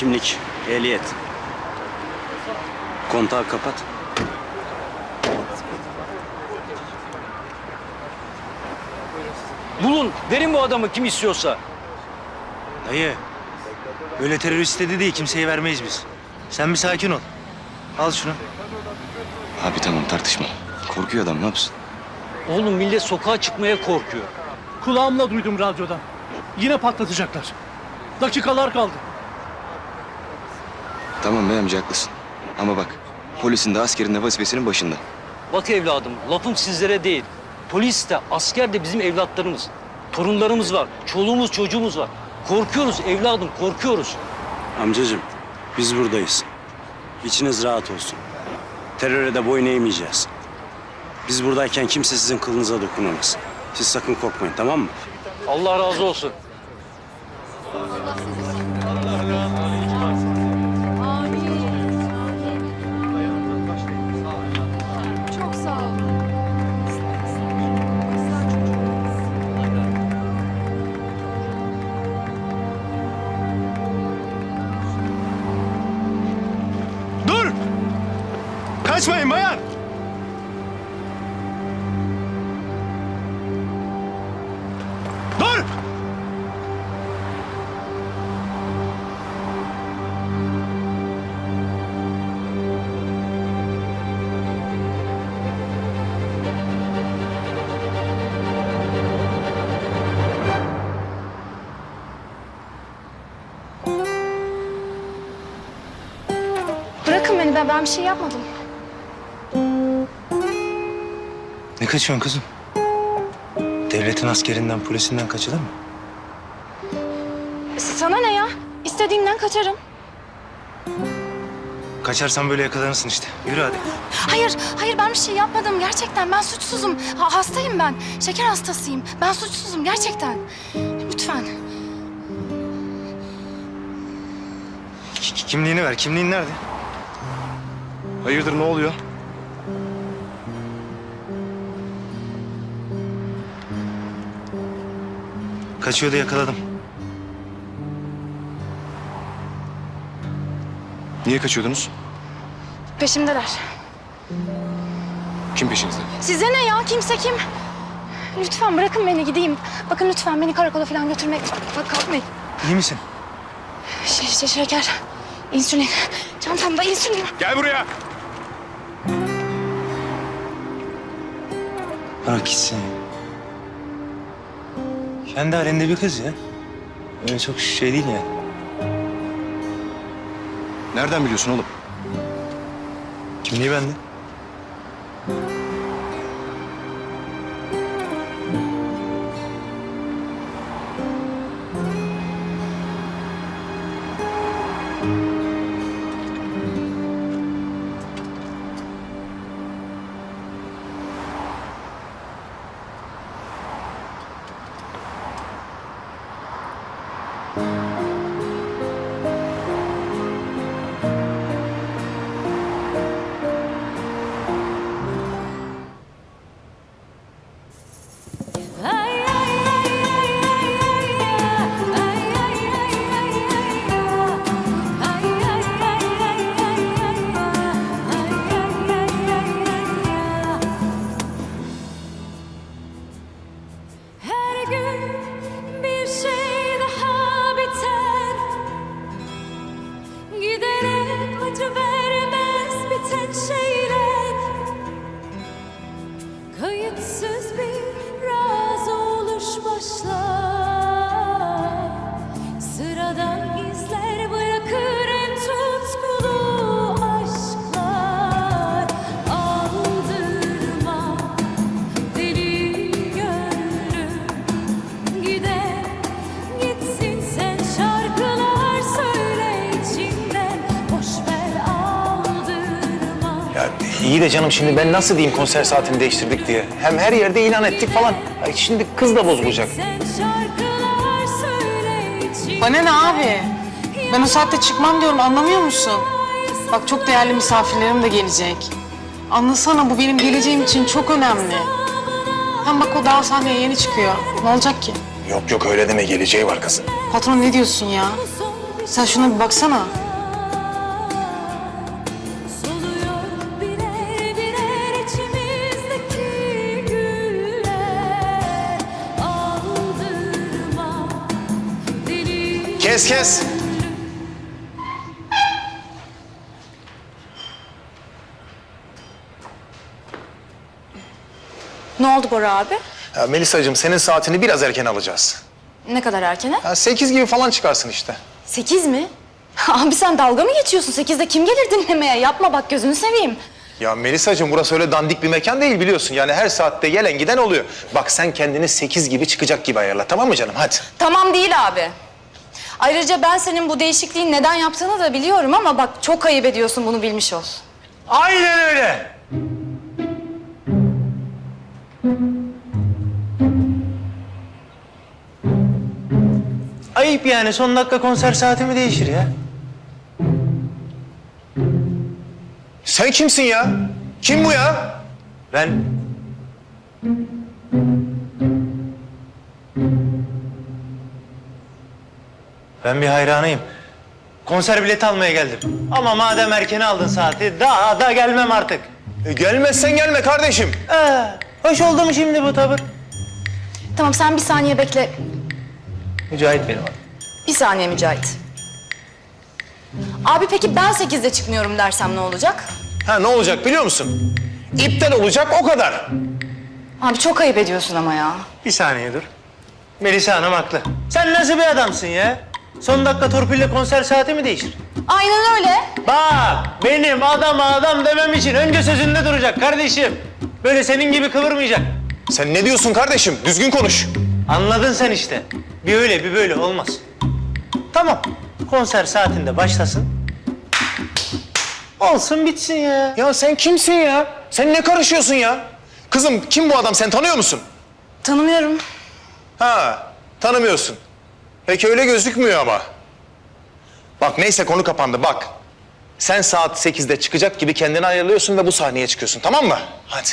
Kimlik, ehliyet. Kontağı kapat. Bulun, verin bu adamı kim istiyorsa. Dayı, öyle terörist dedi değil kimseye vermeyiz biz. Sen bir sakin ol. Al şunu. Abi tamam tartışma. Korkuyor adam ne yapsın? Oğlum millet sokağa çıkmaya korkuyor. Kulağımla duydum radyodan. Yine patlatacaklar. Dakikalar kaldı. Tamam bey amca haklısın. Ama bak polisin de askerin de vazifesinin başında. Bak evladım, lafım sizlere değil. Polis de, asker de bizim evlatlarımız. Torunlarımız var, çoluğumuz, çocuğumuz var. Korkuyoruz evladım, korkuyoruz. Amcacığım, biz buradayız. İçiniz rahat olsun. Teröre de boyun eğmeyeceğiz. Biz buradayken kimse sizin kılınıza dokunamaz. Siz sakın korkmayın, tamam mı? Allah razı olsun. Ben, bir şey yapmadım. Ne kaçıyorsun kızım? Devletin askerinden, polisinden kaçılır mı? Sana ne ya? İstediğimden kaçarım. Kaçarsan böyle yakalanırsın işte. Yürü hadi. Hayır, hayır ben bir şey yapmadım. Gerçekten ben suçsuzum. Ha- hastayım ben. Şeker hastasıyım. Ben suçsuzum gerçekten. Lütfen. Ki- Kimliğini ver. Kimliğin nerede? Hayırdır ne oluyor? Kaçıyordu yakaladım. Niye kaçıyordunuz? Peşimdeler. Kim peşinizde? Size ne ya? Kimse kim? Lütfen bırakın beni gideyim. Bakın lütfen beni karakola falan götürmek. Bak kalkmayın. İyi misin? Ş- ş- şeker. insülin. Çantamda insülin. var. Gel buraya. Bırak gitsin. Kendi halinde bir kız ya. Öyle çok şey değil yani. Nereden biliyorsun oğlum? Kimliği bende. Kayıtsız bir iyi de canım şimdi ben nasıl diyeyim konser saatini değiştirdik diye. Hem her yerde ilan ettik falan. Ay şimdi kız da bozulacak. Bana ne abi? Ben o saatte çıkmam diyorum anlamıyor musun? Bak çok değerli misafirlerim de gelecek. Anlasana bu benim geleceğim için çok önemli. Hem bak o daha sahneye yeni çıkıyor. Ne olacak ki? Yok yok öyle deme geleceği var kızın. Patron ne diyorsun ya? Sen şuna bir baksana. Kes. Ne oldu Bora abi? Ya Melisa'cığım senin saatini biraz erken alacağız. Ne kadar erkene? Ya sekiz gibi falan çıkarsın işte. Sekiz mi? Abi sen dalga mı geçiyorsun? Sekizde kim gelir dinlemeye? Yapma bak gözünü seveyim. Ya Melisa'cığım burası öyle dandik bir mekan değil biliyorsun. Yani her saatte gelen giden oluyor. Bak sen kendini sekiz gibi çıkacak gibi ayarla tamam mı canım hadi. Tamam değil abi. Ayrıca ben senin bu değişikliğin neden yaptığını da biliyorum ama bak çok ayıp ediyorsun bunu bilmiş ol. Aynen öyle. Ayıp yani son dakika konser saati mi değişir ya? Sen kimsin ya? Kim bu ya? Ben... Ben bir hayranıyım. Konser bileti almaya geldim. Ama madem erken aldın saati daha da gelmem artık. E, gelmezsen gelme kardeşim. Ee, hoş oldu mu şimdi bu tavır? Tamam sen bir saniye bekle. Mücahit benim adım. Bir saniye Mücahit. Abi peki ben sekizde çıkmıyorum dersem ne olacak? Ha ne olacak biliyor musun? İptal olacak o kadar. Abi çok ayıp ediyorsun ama ya. Bir saniye dur. Melisa Hanım haklı. Sen nasıl bir adamsın ya? Son dakika torpille konser saati mi değişir? Aynen öyle. Bak benim adama adam demem için önce sözünde duracak kardeşim. Böyle senin gibi kıvırmayacak. Sen ne diyorsun kardeşim? Düzgün konuş. Anladın sen işte. Bir öyle bir böyle olmaz. Tamam. Konser saatinde başlasın. Olsun bitsin ya. Ya sen kimsin ya? Sen ne karışıyorsun ya? Kızım kim bu adam sen tanıyor musun? Tanımıyorum. Ha tanımıyorsun. Peki öyle gözükmüyor ama. Bak neyse konu kapandı bak. Sen saat 8'de çıkacak gibi kendini ayarlıyorsun ve bu sahneye çıkıyorsun tamam mı? Hadi.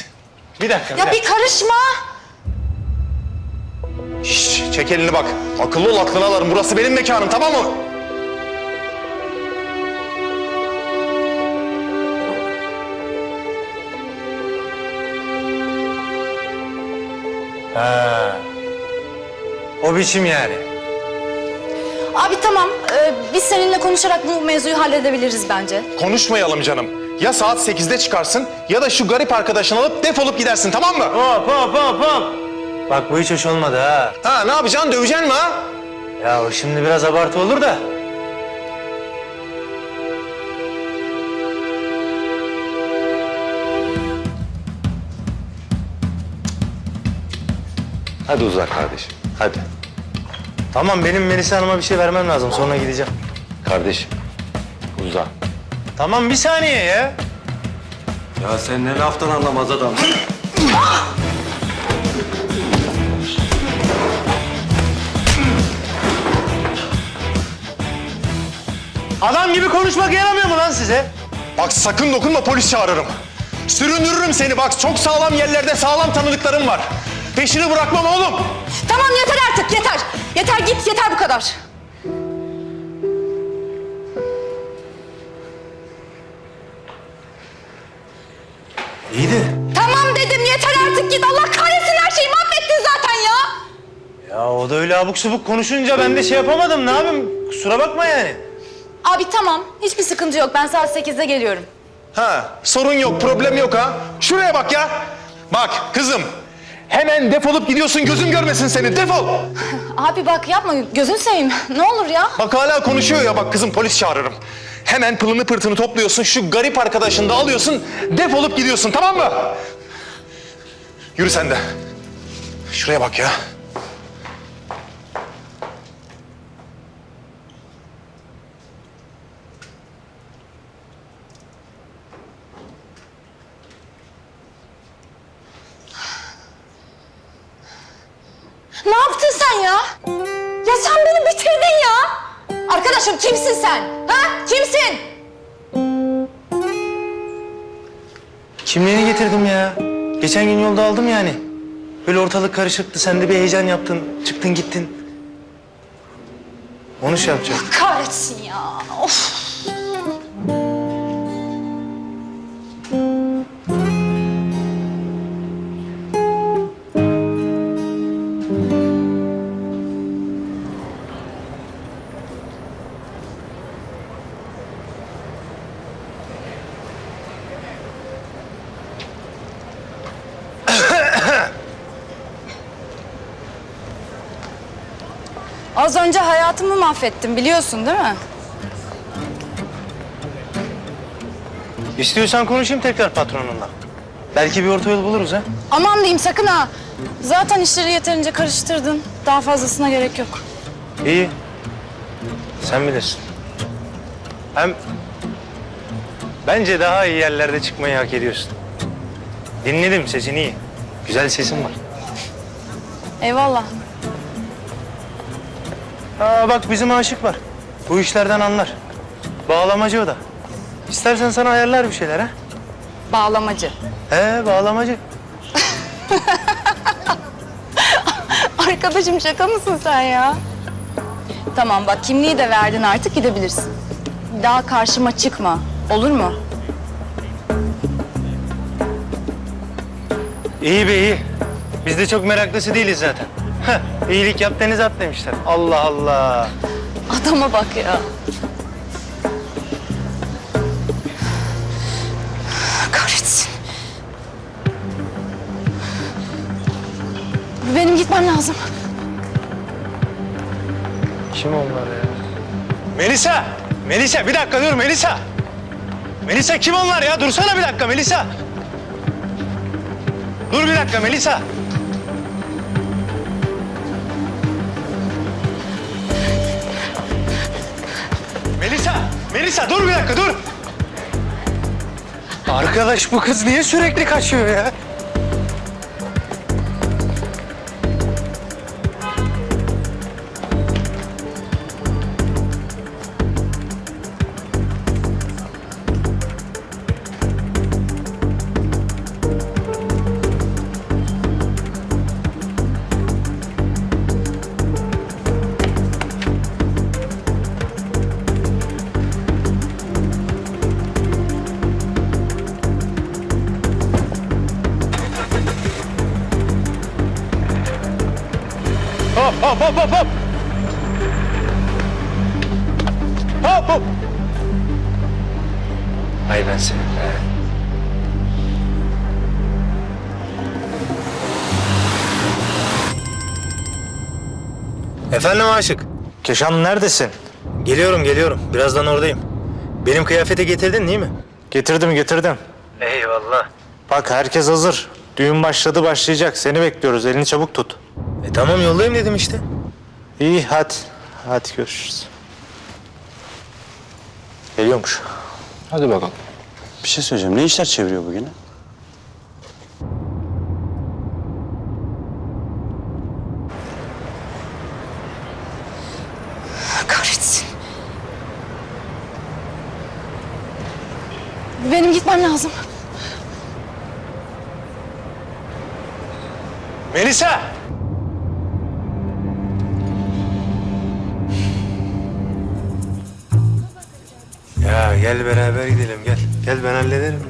Bir dakika. Bir Ya dakika. bir karışma. Şşş çek elini bak. Akıllı ol aklını alırım. Burası benim mekanım tamam mı? Ha. O biçim yani. Abi tamam. ee, biz seninle konuşarak bu mevzuyu halledebiliriz bence. Konuşmayalım canım. Ya saat 8'de çıkarsın ya da şu garip arkadaşını alıp defolup gidersin tamam mı? Hop hop hop hop. Bak bu hiç hoş olmadı ha. Ha ne yapacaksın döveceksin mi ha? Ya o şimdi biraz abartı olur da. Hadi uzak kardeşim. Hadi. Tamam benim Melisa Hanım'a bir şey vermem lazım sonra gideceğim. Kardeşim. Uza. Tamam bir saniye ya. Ya sen ne laftan anlamaz adam. Adam gibi konuşmak yaramıyor mu lan size? Bak sakın dokunma polis çağırırım. Süründürürüm seni bak çok sağlam yerlerde sağlam tanıdıklarım var. Peşini bırakmam oğlum. Tamam yeter artık yeter. Yeter git yeter bu kadar. İyi de. Tamam dedim yeter artık git. Allah kahretsin her şeyi mahvettin zaten ya. Ya o da öyle abuk subuk konuşunca ben de şey yapamadım. Ne yapayım? Kusura bakma yani. Abi tamam hiçbir sıkıntı yok. Ben saat sekizde geliyorum. Ha sorun yok problem yok ha. Şuraya bak ya. Bak kızım hemen defolup gidiyorsun gözüm görmesin seni defol. Abi bak yapma gözünü seveyim. Ne olur ya. Bak hala konuşuyor ya bak kızım polis çağırırım. Hemen pılını pırtını topluyorsun şu garip arkadaşını da alıyorsun defolup gidiyorsun tamam mı? Yürü sen de. Şuraya bak ya. Kimliğini getirdim ya. Geçen gün yolda aldım yani. Böyle ortalık karışıktı. Sen de bir heyecan yaptın. Çıktın gittin. Onu şey yapacağım. Kahretsin ya. Of. Önce hayatımı mahvettim biliyorsun değil mi? İstiyorsan konuşayım tekrar patronunla. Belki bir orta yol buluruz ha. Aman diyeyim sakın ha. Zaten işleri yeterince karıştırdın. Daha fazlasına gerek yok. İyi. Sen bilirsin. Hem bence daha iyi yerlerde çıkmayı hak ediyorsun. Dinledim sesin iyi. Güzel sesin var. Eyvallah. Aa bak bizim aşık var. Bu işlerden anlar. Bağlamacı o da. İstersen sana ayarlar bir şeyler ha. Bağlamacı. He bağlamacı. Arkadaşım şaka mısın sen ya? Tamam bak kimliği de verdin artık gidebilirsin. Daha karşıma çıkma. Olur mu? İyi be iyi. Biz de çok meraklısı değiliz zaten. Heh, iyilik yap deniz at demişler. Allah Allah. Adama bak ya. Kahretsin. Benim gitmem lazım. Kim onlar ya? Melisa! Melisa bir dakika dur Melisa! Melisa kim onlar ya? Dursana bir dakika Melisa! Dur bir dakika Melisa! Melisa! Dur bir dakika dur! Arkadaş bu kız niye sürekli kaçıyor ya? Hop hop hop hop hop! Ay ben seni. Efendim Aşık. Keşan neredesin? Geliyorum geliyorum. Birazdan oradayım. Benim kıyafeti getirdin değil mi? Getirdim getirdim. Eyvallah. Bak herkes hazır. Düğün başladı başlayacak. Seni bekliyoruz. Elini çabuk tut. E tamam yollayayım dedim işte. İyi hadi. Hadi görüşürüz. Geliyormuş. Hadi bakalım. Bir şey söyleyeceğim. Ne işler çeviriyor bugün? ha? Kahretsin. Benim gitmem lazım. Melisa! Ya gel beraber gidelim gel. Gel ben hallederim.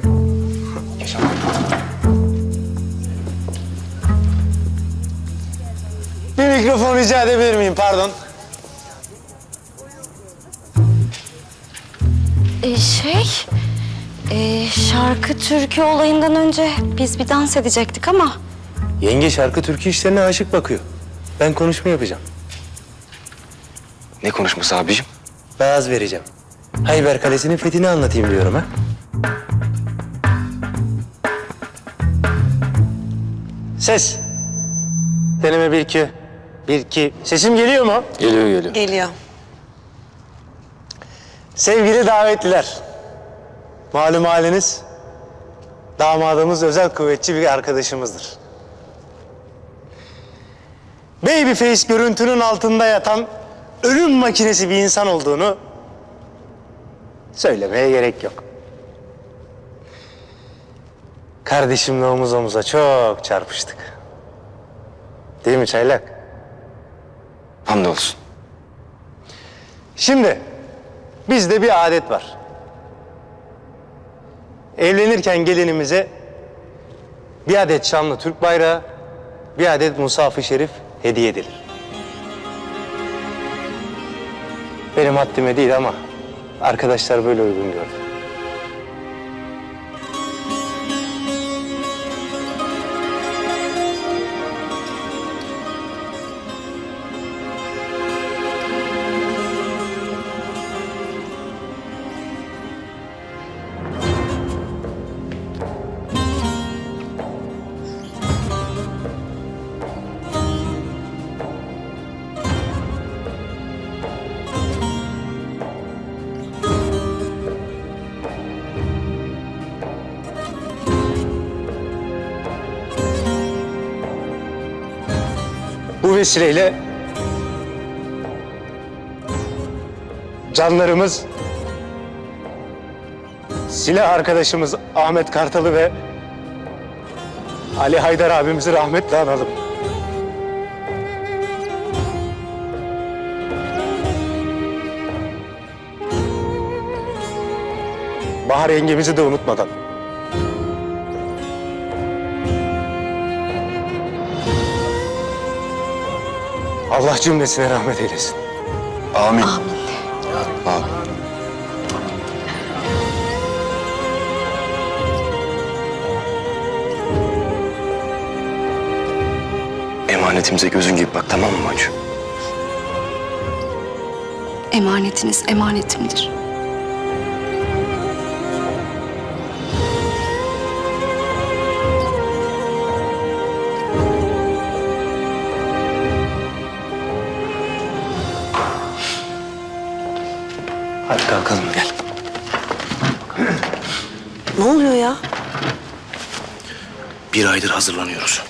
Bir mikrofon rica edebilir miyim? Pardon. Ee, şey, ee, şarkı türkü olayından önce biz bir dans edecektik ama Yenge şarkı türkü işlerine aşık bakıyor. Ben konuşma yapacağım. Ne konuşması abicim? Vaaz vereceğim. Hayber Kalesi'nin fethini anlatayım diyorum ha. Ses. Deneme bir iki. Bir iki. Sesim geliyor mu? Geliyor geliyor. Geliyor. Sevgili davetliler. Malum haliniz damadımız özel kuvvetçi bir arkadaşımızdır. Babyface görüntünün altında yatan ölüm makinesi bir insan olduğunu söylemeye gerek yok. Kardeşimle omuz omuza çok çarpıştık. Değil mi Çaylak? Hamdolsun. Şimdi bizde bir adet var. Evlenirken gelinimize bir adet şanlı Türk bayrağı, bir adet Musaf-ı Şerif hediye edilir. Benim haddime değil ama arkadaşlar böyle uygun gördü. Bu vesileyle canlarımız silah arkadaşımız Ahmet Kartalı ve Ali Haydar abimizi rahmetle analım. Bahar yengemizi de unutmadan. Allah cümlesine rahmet eylesin. Amin. Amin. Emanetimize gözün gibi bak tamam mı Mancu? Emanetiniz emanetimdir. Aydır hazırlanıyoruz.